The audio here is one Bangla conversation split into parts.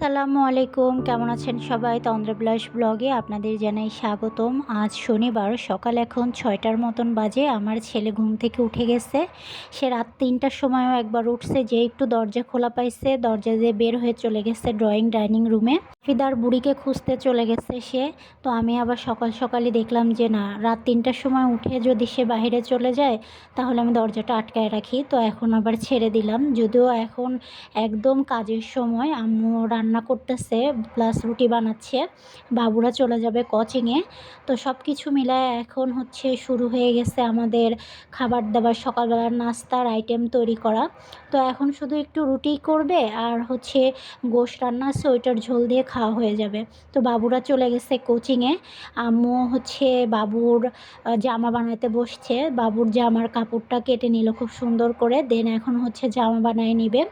আসসালামু আলাইকুম। কেমন আছেন সবাই? তন্দ্রবিলাস ব্লগে আপনাদের জানাই স্বাগতম। আজ শনিবার, সকাল এখন ছয়টার মতন বাজে। আমার ছেলে ঘুম থেকে উঠে গেছে। সে রাত তিনটার সময়ও একবার উঠছে। যে একটু দরজা খোলা পাইছে, দরজা দিয়ে বের হয়ে চলে গেছে ড্রয়িং ডাইনিং রুমে। ফিদার বুড়িকে খুঁজতে চলে গেছে সে। তো আমি আবার সকাল সকালই দেখলাম যে, না, রাত তিনটার সময় উঠে যদি সে বাইরে চলে যায়, তাহলে আমি দরজাটা আটকায় রাখি। তো এখন আবার ছেড়ে দিলাম। যদিও এখন একদম কাজের সময়, আম্মু রান্না করতেছে প্লাস রুটি বানাচ্ছে, বাবুরা চলে যাবে কোচিংয়ে তো সব কিছু মিলায় এখন হচ্ছে শুরু হয়ে গেছে আমাদের খাবার দাবার সকালবেলার নাস্তার আইটেম তৈরি করা। তো এখন শুধু একটু রুটি করবে আর হচ্ছে গোশ রান্না আছে, ওইটার ঝোল দিয়ে খাওয়া হয়ে যাবে। তো বাবুরা চলে গেছে কোচিংয়ে আম্মু হচ্ছে বাবুর জামা বানাতে বসছে। বাবুর জামার কাপড়টা কেটে নিল খুব সুন্দর করে দেন এখন হচ্ছে জামা বানায় নিবে।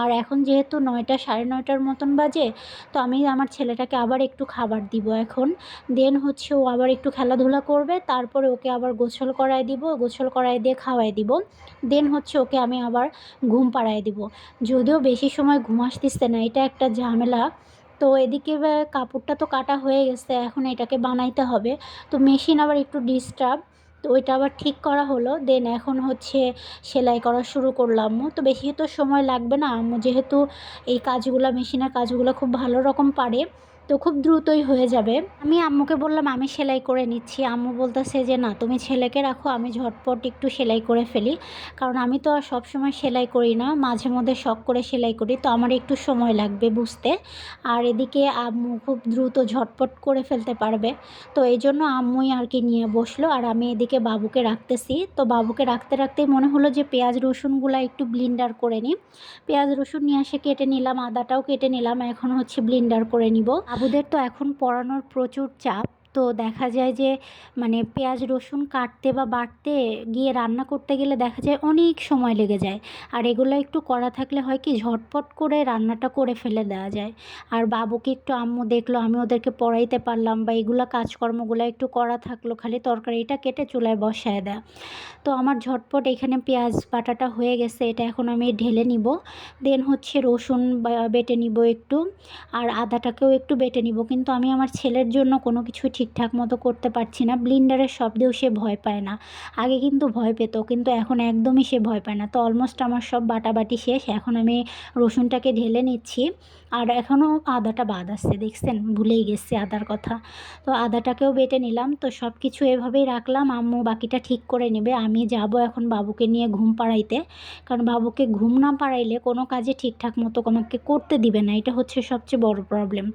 আর এখন যেহেতু নয়টা, সাড়ে নয়টার মতন বাজে, তো আমি আমার ছেলেটাকে আবার একটু খাবার দিব এখন। দেন হচ্ছে ও আবার একটু খেলাধুলা করবে, তারপরে ওকে আবার গোসল করায় দিব, গোসল করায় দিয়ে খাওয়াই দিব। দেন হচ্ছে ওকে আমি আবার ঘুম পাড়ায় দিব। যদিও বেশি সময় ঘুম আসতেছে না, এটা একটা ঝামেলা। তো এদিকে কাপড়টা তো কাটা হয়ে গেছে, এখন এটাকে বানাইতে হবে। তো মেশিন আবার একটু ডিস্টার্ব তো ওইটা আবার ঠিক করা হলো। দেন এখন হচ্ছে সেলাই করা শুরু করলাম। তো বেশি তো সময় লাগবে না। যেহেতু এই কাজগুলো, মেশিনের কাজগুলো খুব ভালো রকম পারে। তো খুব দ্রুতই হয়ে যাবে। আমি আম্মুকে বললাম, আমি সেলাই করে নিচ্ছি। আম্মু বলতেছে যে, না, তুমি ছেলেকে রাখো, আমি ঝটপট একটু সেলাই করে ফেলি। কারণ আমি তো আর সবসময় সেলাই করি না, মাঝে মধ্যে শখ করে সেলাই করি, তো আমার একটু সময় লাগবে বুঝতে। আর এদিকে আম্মু খুব দ্রুত ঝটপট করে ফেলতে পারবে। তো এই জন্য আম্মুই আর কি নিয়ে বসল। আর আমি এদিকে বাবুকে রাখতেছি। তো বাবুকে রাখতে রাখতেই মনে হলো যে, পেঁয়াজ রসুনগুলো একটু ব্লিন্ডার করে নিই। পেঁয়াজ রসুন নিয়ে এসে কেটে নিলাম, আদাটাও কেটে নিলাম, এখন হচ্ছে ব্লিন্ডার করে নিব। বাবুদের তো এখন পড়ানোর প্রচুর চাপ। তো দেখা যায় যে মানে পেঁয়াজ, রসুন কাটতে বা বাটতে গিয়ে রান্না করতে গেলে দেখা যায় অনেক সময় লেগে যায়। আর এগুলো একটু করা থাকলে হয় কি, ঝটপট করে রান্নাটা করে ফেলে দেওয়া যায়। আর বাবুকে একটু আম্মু দেখল, আমি ওদেরকে পড়াইতে পারলাম বা এগুলো কাজকর্মগুলো একটু করা থাকল, খালি তরকারিটা কেটে চুলায় বসায় দেয়। তো আমার ঝটপট এখানে পেঁয়াজ বাটাটা হয়ে গেছে, এটা এখন আমি ঢেলে নিব। দেন হচ্ছে রসুন বেটে নিব একটু, আর আদাটাকেও একটু বেটে নিব। কিন্তু আমি আমার ছেলের জন্য কোনো কিছু ঠিকঠাক মতো করতে পারছি না। ব্লিন্ডারের শব্দেও সে ভয় পায় না। আগে কিন্তু ভয় পেত, কিন্তু এখন একদমই সে ভয় পায় না। তো অলমোস্ট আমার সব বাটাবাটি শেষ। এখন আমি রসুনটাকে ঢেলে নিচ্ছি। আর এখনও আদাটা বাদ আসছে দেখছেন? ভুলেই গেছি আদার কথা। তো আদাটাকেও বেটে নিলাম, তো সব কিছু এভাবেই রাখলাম। আম্মু বাকিটা ঠিক করে নেবে। আমি যাব এখন বাবুকে নিয়ে ঘুম পাড়াইতে। কারণ বাবুকে ঘুম না পাড়াইলে কোনো কাজে ঠিকঠাক মতো আমাকে করতে দিবে না। এটা হচ্ছে সবচেয়ে বড় প্রবলেম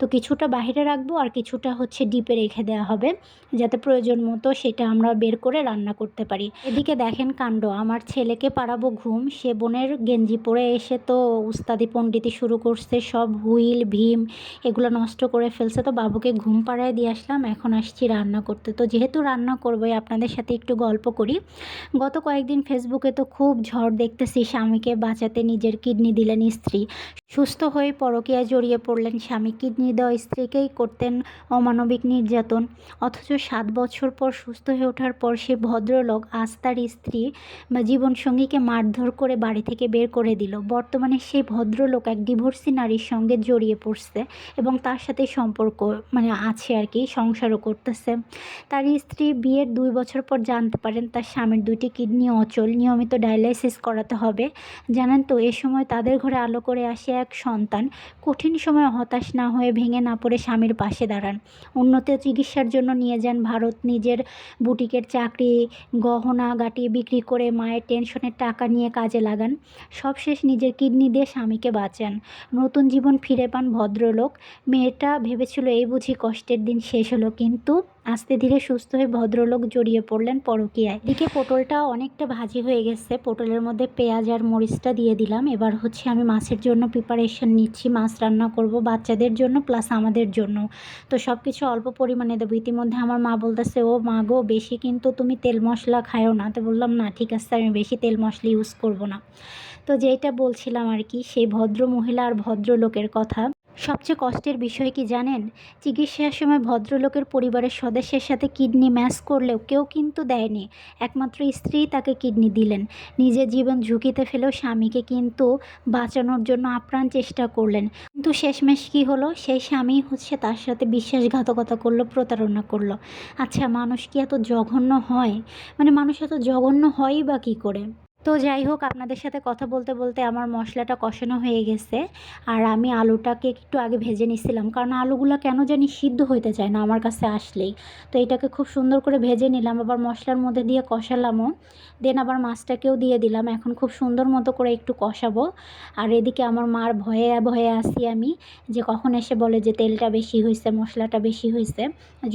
তো কিছুটা বাইরে রাখব আর কিছুটা হচ্ছে ডিপে রেখে দেওয়া হবে, যাতে প্রয়োজন মতো সেটা আমরা বের করে রান্না করতে পারি। এদিকে দেখেন কাণ্ড, আমার ছেলেকে পাড়াবো ঘুম, সে বোনের গেঞ্জি পরে এসে তো উস্তাদি পণ্ডিতি শুরু করছে সব হুইল, ভীম এগুলো নষ্ট করে ফেলছে। তো বাবুকে ঘুম পাড়ায় দিয়ে আসলাম, এখন আসছি রান্না করতে। তো যেহেতু রান্না করবোই, আপনাদের সাথে একটু গল্প করি। গত কয়েকদিন ফেসবুকে তো খুব ঝড় দেখতেছি স্বামীকে বাঁচাতে নিজের কিডনি দিলেন স্ত্রী। সুস্থ হয়ে পরকীয়ায় জড়িয়ে পড়লেন স্বামী। কিডনি দেওয়া স্ত্রীকেই করতেন অমানবিক নির্যাতন। অথচ সাত বছর পর সুস্থ হয়ে ওঠার পর সে ভদ্রলোক আজ তার স্ত্রী বা জীবনসঙ্গীকে মারধর করে বাড়ি থেকে বের করে দিল। বর্তমানে সেই ভদ্রলোক এক ডিভোর্সি নারীর সঙ্গে জড়িয়ে পড়ছে এবং তার সাথে সম্পর্ক মানে আছে আর কি, সংসারও করতেছে। তার স্ত্রী বিয়ের দুই বছর পর জানতে পারেন তার স্বামীর দুইটি কিডনি অচল, নিয়মিত ডায়ালাইসিস করাতে হবে। জানেন তো, এ সময় তাদের ঘরে আলো করে আসে এক সন্তান। কঠিন সময় হতাশ না হয়ে ভেঙে না পড়ে স্বামীর পাশে দাঁড়ান। উন্নত চিকিৎসার জন্য নিয়ে যান ভারত নিজের বুটিকের চাকরি, গহনা গাটি বিক্রি করে মায়ের টেনশনের টাকা নিয়ে কাজে লাগান। সবশেষ নিজের কিডনি দিয়ে স্বামীকে বাঁচান। নতুন জীবন ফিরে পান ভদ্রলোক। মেয়েটা ভেবেছিল এই বুঝি কষ্টের দিন শেষ হলো, কিন্তু আস্তে ধীরে সুস্থ হয়ে ভদ্রলোক জড়িয়ে পড়লেন পরকীয়ায়। এদিকে পটলটা অনেকটা ভাজি হয়ে গেছে। পটলের মধ্যে পেঁয়াজ আর মরিচটা দিয়ে দিলাম। এবার হচ্ছে আমি মাছের জন্য প্রিপারেশন নিচ্ছি। মাছ রান্না করব বাচ্চাদের জন্য প্লাস আমাদের জন্য। তো সব কিছু অল্প পরিমাণে দেবো। ইতিমধ্যে আমার মা বলতেছে, ও মা গো, বেশি কিন্তু তুমি তেল মশলা খায়ও না। তো বললাম, না, ঠিক আছে, আমি বেশি তেল মশলা ইউজ করব না। তো যেটা বলছিলাম আর কি, সেই ভদ্র মহিলা আর ভদ্রলোকের কথা। সবচেয়ে কষ্টের বিষয় কি জানেন? চিকিৎসার সময় ভদ্রলোকের পরিবারের সদস্যের সাথে কিডনি ম্যাচ করলেও কেউ কিন্তু দেয়নি। একমাত্র স্ত্রীই তাকে কিডনি দিলেন। নিজের জীবন ঝুঁকিতে ফেলেও স্বামীকে কিন্তু বাঁচানোর জন্য আপ্রাণ চেষ্টা করলেন। কিন্তু শেষমেশ কী হলো? সেই স্বামী হচ্ছে তার সাথে বিশ্বাসঘাতকতা করল, প্রতারণা করল। আচ্ছা মানুষ কি এত জঘন্য হয়? মানে মানুষ এত জঘন্য হয়ই বা কী করে? তো যাই হোক, আপনাদের সাথে কথা বলতে বলতে আমার মশলাটা কষানো হয়ে গেছে। আর আমি আলুটাকে একটু আগে ভেজে নিছিলাম, কারণ আলুগুলো কেন জানি সিদ্ধ হইতে চায় না আমার কাছে আসলেই। তো এটাকে খুব সুন্দর করে ভেজে নিলাম, আবার মশলার মধ্যে দিয়ে কষালামও দেন আবার মাছটাকেও দিয়ে দিলাম, এখন খুব সুন্দর মতো করে একটু কষাবো। আর এদিকে আমার মার ভয়ে ভয়ে আসি আমি, যে কখন এসে বলে যে তেলটা বেশি হয়েছে মশলাটা বেশি হয়েছে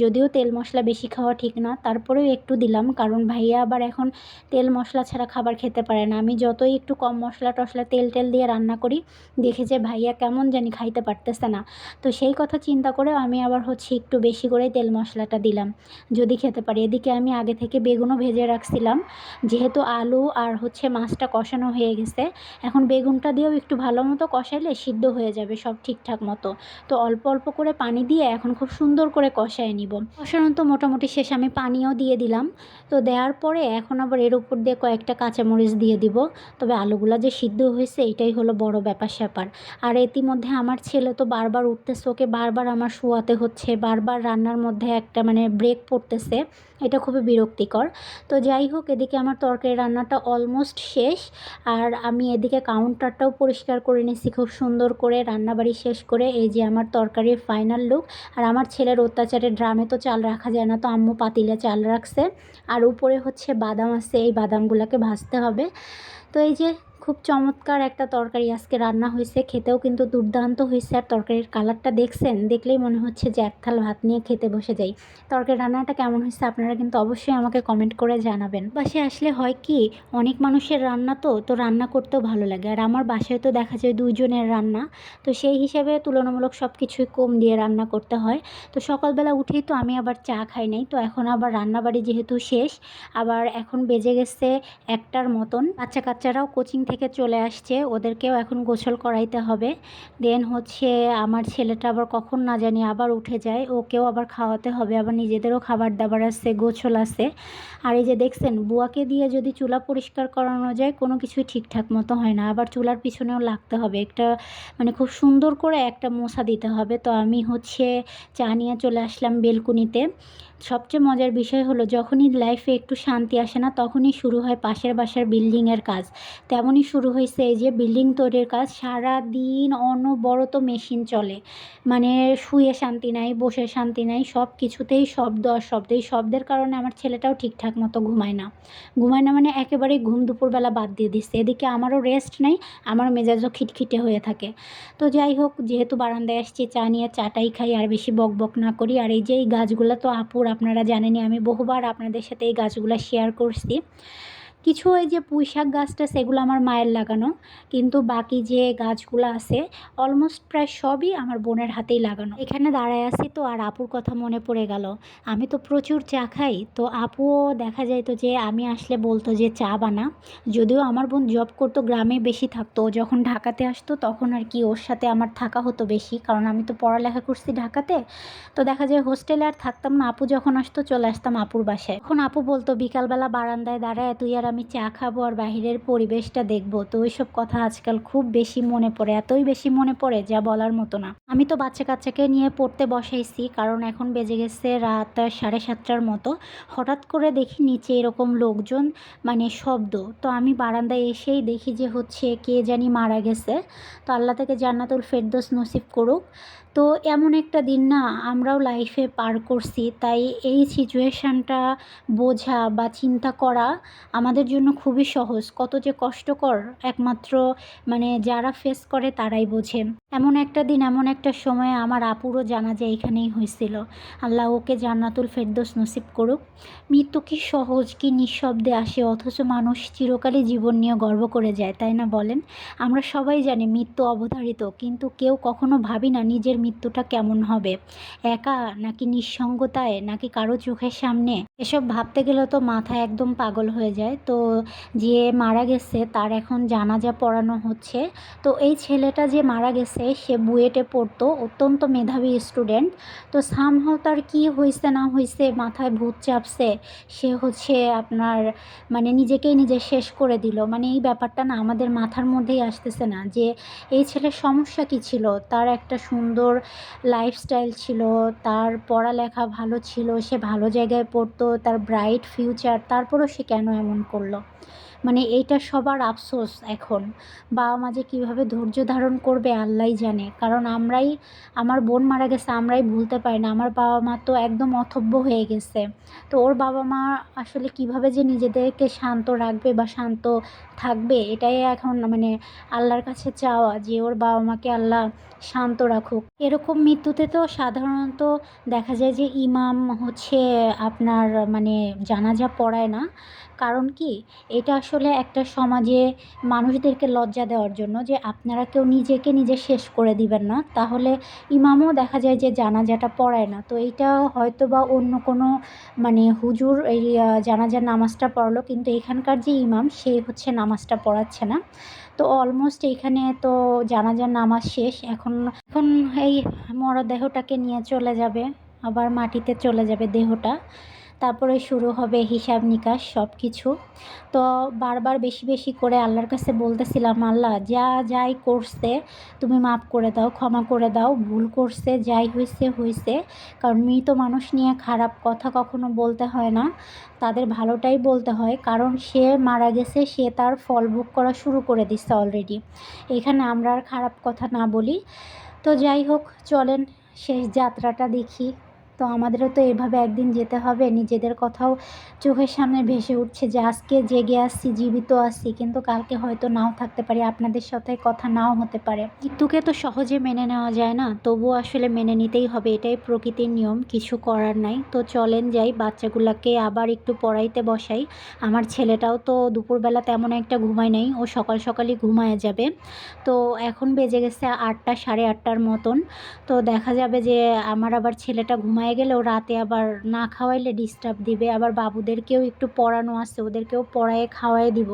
যদিও তেল মশলা বেশি খাওয়া ঠিক না, তারপরেও একটু দিলাম, কারণ ভাইয়া আবার এখন তেল মশলা ছাড়া খাবার খেতে পারে না। আমি যতই একটু কম মশলা টশলা তেল টেল দিয়ে রান্না করি, দেখে যে ভাইয়া কেমন জানি খাইতে পারতেছে না। তো সেই কথা চিন্তা করে আমি আবার হচ্ছে একটু বেশি করে তেল মশলাটা দিলাম। যদি খেতে পারি। এদিকে আমি আগে থেকে বেগুনও ভেজে রাখছিলাম। যেহেতু আলু আর হচ্ছে মাছটা কষানো হয়ে গেছে, এখন বেগুনটা দিয়েও একটু ভালো মতো কষাইলে সিদ্ধ হয়ে যাবে সব ঠিকঠাক মতো। তো অল্প অল্প করে পানি দিয়ে এখন খুব সুন্দর করে কষায় নিব। কষানো তো মোটামুটি শেষ। আমি পানিও দিয়ে দিলাম। তো দেওয়ার পরে এখন আবার এর উপর দিয়ে কয়েকটা কাঁচামরিচ দিয়ে দিব। তবে আলুগুলা যে সিদ্ধ হয়েছে, এটাই হলো বড় ব্যাপার স্যাপার। আর ইতিমধ্যে আমার ছেলে তো বারবার উঠতেছে, ওকে বারবার আমার শোয়াতে হচ্ছে, বারবার রান্নার মধ্যে একটা মানে ব্রেক পড়তেছে। এটা খুবই বিরক্তিকর। তো যাই হোক, এদিকে আমার তরকারি রান্নাটা অলমোস্ট শেষ। আর আমি এদিকে কাউন্টারটাও পরিষ্কার করে নিচ্ছি খুব সুন্দর করে রান্নাবাড়ি শেষ করে। এই যে আমার তরকারির ফাইনাল লুক আর আমার ছেলের অত্যাচারে ড্রামে তো চাল রাখা যায় না, তো আম্মু পাতিলে চাল রাখছে। আর উপরে হচ্ছে বাদাম আছে, এই বাদামগুলোকে ভাজতে হবে। তো এই যে খুব চমৎকার একটা তরকারি আজকে রান্না হয়েছে। খেতেও কিন্তু দুর্দান্ত হয়েছে। আর তরকারির কালারটা দেখছেন, দেখলেই মনে হচ্ছে যে এক থাল ভাত নিয়ে খেতে বসে যাই। তরকারি রান্নাটা কেমন হয়েছে আপনারা কিন্তু অবশ্যই আমাকে কমেন্ট করে জানাবেন। বাসে আসলে হয় কি, অনেক মানুষের রান্না তো তো রান্না করতেও ভালো লাগে। আর আমার বাসায় তো দেখা যায় দুইজনের রান্না। তো সেই হিসেবে তুলনামূলক সব কিছুই কম দিয়ে রান্না করতে হয়। তো সকালবেলা উঠেই তো আমি আবার চা খাই নাই। তো এখন আবার রান্নাবাড়ি যেহেতু শেষ, আবার এখন বেজে গেছে একটার মতন। বাচ্চা কাচ্চারাও কোচিং থেকে চলে আসছে, ওদেরকেও এখন গোসল করাইতে হবে। দেন হচ্ছে আমার ছেলেটা আবার কখন না জানি আবার উঠে যায়, ওকেও আবার খাওয়াতে হবে, আবার নিজেদেরও খাবার দাবার আছে, গোছল আছে। আর এই যে দেখছেন, বুয়াকে দিয়ে যদি চুলা পরিষ্কার করানো যায়, কোনো কিছুই ঠিকঠাক মতো হয় না। আবার চুলার পিছনেও লাগতে হবে, একটা মানে খুব সুন্দর করে একটা মশা দিতে হবে। তো আমি হচ্ছে চা নিয়ে চলে আসলাম বেলকুনিতে। সবচেয়ে মজার বিষয় হলো যখনই লাইফে একটু শান্তি আসে না, তখনই শুরু হয় পাশের বাসার বিল্ডিংয়ের কাজ। তেমনই শুরু হয়েছে এই যে বিল্ডিং তৈরির কাজ সারা দিন অনবরত মেশিন চলে। মানে শুয়ে শান্তি নাই, বসে শান্তি নাই সব কিছুতেই শব্দ আর শব্দ। এই শব্দের কারণে আমার ছেলেটাও ঠিকঠাক মতো ঘুমায় না। ঘুমায় না মানে একেবারেই ঘুম দুপুরবেলা বাদ দিয়ে দিচ্ছে। এদিকে আমারও রেস্ট নেই, আমার মেজাজও খিটখিটে হয়ে থাকে। তো যাই হোক, যেহেতু বারান্দায় আসছি, চা নিয়ে চাটাই খাই, আর বেশি বক বক না করি। আর এই যে এই গাছগুলো তো আপুর আপনারা জানেনি আমি বহুবার আপনাদের সাথে এই গাছগুলো শেয়ার করছি। কিছু ওই যে পুঁই শাক গাছটা, সেগুলো আমার মায়ের লাগানো। কিন্তু বাকি যে গাছগুলো আছে অলমোস্ট প্রায় সবই আমার বোনের হাতেই লাগানো। এখানে দাঁড়ায় আছি তো, আর আপুর কথা মনে পড়ে গেল। আমি তো প্রচুর চা খাই, তো আপুও দেখা যায় তো যে আমি আসলে বলতো যে চা বানা। যদিও আমার বোন জব করতো গ্রামে বেশি থাকতো। যখন ঢাকাতে আসতো, তখন আর কি ওর সাথে আমার থাকা হতো বেশি। কারণ আমি তো পড়ালেখা করছি ঢাকাতে। তো দেখা যায় হোস্টেলে আর থাকতাম না। আপু যখন আসতো, চলে আসতাম আপুর বাসায়। এখন আপু বলতো, বিকালবেলা বারান্দায় দাঁড়ায়, তুই আর আমি চা খাব আর বাহিরের পরিবেশটা দেখব। তো ওইসব কথা আজকাল খুব বেশি মনে পড়ে, এতই বেশি মনে পড়ে যা বলার মতো না। আমি তো বাচ্চা কাচ্চাকে নিয়ে পড়তে বসাইছি, কারণ এখন বেজে গেছে রাত সাড়ে সাতটার মতো। হঠাৎ করে দেখি নিচে এরকম লোকজন মানে শব্দ। তো আমি বারান্দায় এসেই দেখি যে হচ্ছে কে জানি মারা গেছে। তো আল্লাহ থেকে জান্নাতুল ফেরদোস নসিব করুক। তো এমন একটা দিন না আমরাও লাইফে পার করছি, তাই এই সিচুয়েশানটা বোঝা বা চিন্তা করা আমাদের জন্য খুবই সহজ। কত যে কষ্টকর একমাত্র মানে যারা ফেস করে তারাই বোঝে। এমন একটা দিন, এমন একটা সময়ে আমার আপুরও জানাজা এখানেই হয়েছিল। আল্লাহ ওকে জান্নাতুল ফেরদোস নসিব করুক। মৃত্যু কি সহজ, কি নিঃশব্দে আসে, অথচ মানুষ চিরকালই জীবন নিয়ে গর্ব করে যায়, তাই না বলেন? আমরা সবাই জানি মৃত্যু অবধারিত, কিন্তু কেউ কখনো ভাবি না নিজের মৃত্যুটা কেমন হবে? একা নাকি নিঃসঙ্গতায় নাকি কারও চোখের সামনে? এসব ভাবতে গেলে তো মাথা একদম পাগল হয়ে যায়। তো যে মারা গেছে তার এখন জানাজা পড়ানো হচ্ছে। তো এই ছেলেটা যে মারা গেছে, সে বুয়েটে পড়তো, অত্যন্ত মেধাবী স্টুডেন্ট। তো সামহাও তার কী হয়েছে না হয়েছে মাথায় ভূত চাপছে, সে হচ্ছে আপনার মানে নিজেকেই নিজে শেষ করে দিল। মানে এই ব্যাপারটা না আমাদের মাথার মধ্যেই আসতেছে না যে এই ছেলের সমস্যা কী ছিল? তার একটা সুন্দর লাইফস্টাইল ছিল, তার পড়ালেখা ভালো ছিল, সে ভালো জায়গায় পড়তো, তার ব্রাইট ফিউচার তারপরও সে কেন এমন করল? মানে এইটা সবার আফসোস এখন। বাবা মা যে কীভাবে ধৈর্য ধারণ করবে আল্লাহই জানে। কারণ আমরাই, আমার বোন মারা গেছে, আমরাই ভুলতে পারি না। আমার বাবা মা তো একদম অথব্য হয়ে গেছে। তো ওর বাবা মা আসলে কীভাবে যে নিজেদেরকে শান্ত রাখবে বা শান্ত থাকবে, এটাই এখন মানে আল্লাহর কাছে চাওয়া যে ওর বাবা মাকে আল্লাহ শান্ত রাখুক। এরকম মৃত্যুতে তো সাধারণত দেখা যায় যে ইমাম হচ্ছে আপনার মানে জানাজা পড়ায় না। কারণ কি? এটা আসলে একটা সমাজে মানুষদেরকে লজ্জা দেওয়ার জন্য যে আপনারা কেউ নিজেকে নিজে শেষ করে দিবেন না, তাহলে ইমামও দেখা যায় যে জানাজাটা পড়ায় না। তো এইটা হয়তো বা অন্য কোনো মানে হুজুর এই জানাজার নামাজটা পড়ালো, কিন্তু এখানকার যে ইমাম সে হচ্ছে নামাজটা পড়াচ্ছে না। তো অলমোস্ট এইখানে তো জানাজার নামাজ শেষ, এখন এখন এই মরদেহটাকে নিয়ে চলে যাবে, আবার মাটিতে চলে যাবে দেহটা। তারপরে শুরু হবে হিসাব নিকাশ সব কিছু তো বারবার বেশি বেশি করে আল্লাহর কাছে বলতেছিলাম, আল্লাহ, যা, যাই করছে, তুমি মাফ করে দাও, ক্ষমা করে দাও, ভুল করছে, যাই হয়েছে হয়েছে কারণ মৃত মানুষ নিয়ে খারাপ কথা কখনো বলতে হয় না। তাদের ভালোটাই বলতে হয়, কারণ সে মারা গেছে, সে তার ফল ভোগ করা শুরু করে দিচ্ছে অলরেডি এখানে আমরা আর খারাপ কথা না বলি। তো যাই হোক, চলেন শেষ যাত্রাটা দেখি। তো আমাদেরও তো এভাবে একদিন যেতে হবে। নিজেদের কথাও চোখের সামনে ভেসে উঠছে যে আজকে জেগে আসছি, জীবিত আসছি কিন্তু কালকে হয়তো নাও থাকতে পারি, আপনাদের সাথে কথা নাও হতে পারে। মৃত্যুকে তো সহজে মেনে নেওয়া যায় না, তবুও আসলে মেনে নিতেই হবে, এটাই প্রকৃতির নিয়ম, কিছু করার নাই। তো চলেন যাই, বাচ্চাগুলোকে আবার একটু পড়াইতে বসাই। আমার ছেলেটাও তো দুপুরবেলা তেমন একটা ঘুমায় নাই, ও সকাল সকালই ঘুমায় যাবে। তো এখন বেজে গেছে আটটা, সাড়ে আটটার মতন। তো দেখা যাবে যে আমার আবার ছেলেটা ঘুমায় গেলেও রাতে আবার না খাওয়াইলে ডিস্টার্ব দিবে। আবার বাবুদেরকেও একটু পড়ানো আছে, ওদেরকেও পড়ায় খাওয়াই দিব।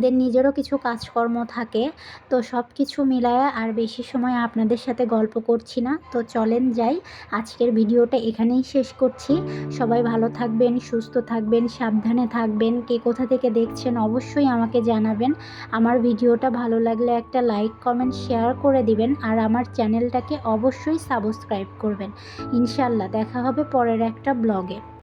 দেন নিজেরও কিছু কাজকর্ম থাকে। তো সব কিছু মিলায় আর বেশি সময় আপনাদের সাথে গল্প করছি না। তো চলেন যাই। আজকের ভিডিওটা এখানেই শেষ করছি। সবাই ভালো থাকবেন, সুস্থ থাকবেন, সাবধানে থাকবেন। কে কোথা থেকে দেখছেন অবশ্যই আমাকে জানাবেন। আমার ভিডিওটা ভালো লাগলে একটা লাইক কমেন্ট শেয়ার করে দিবেন। আর আমার চ্যানেলটাকে অবশ্যই সাবস্ক্রাইব করবেন। ইনশাল্লাহ দেখা হবে পরের একটা ব্লগে।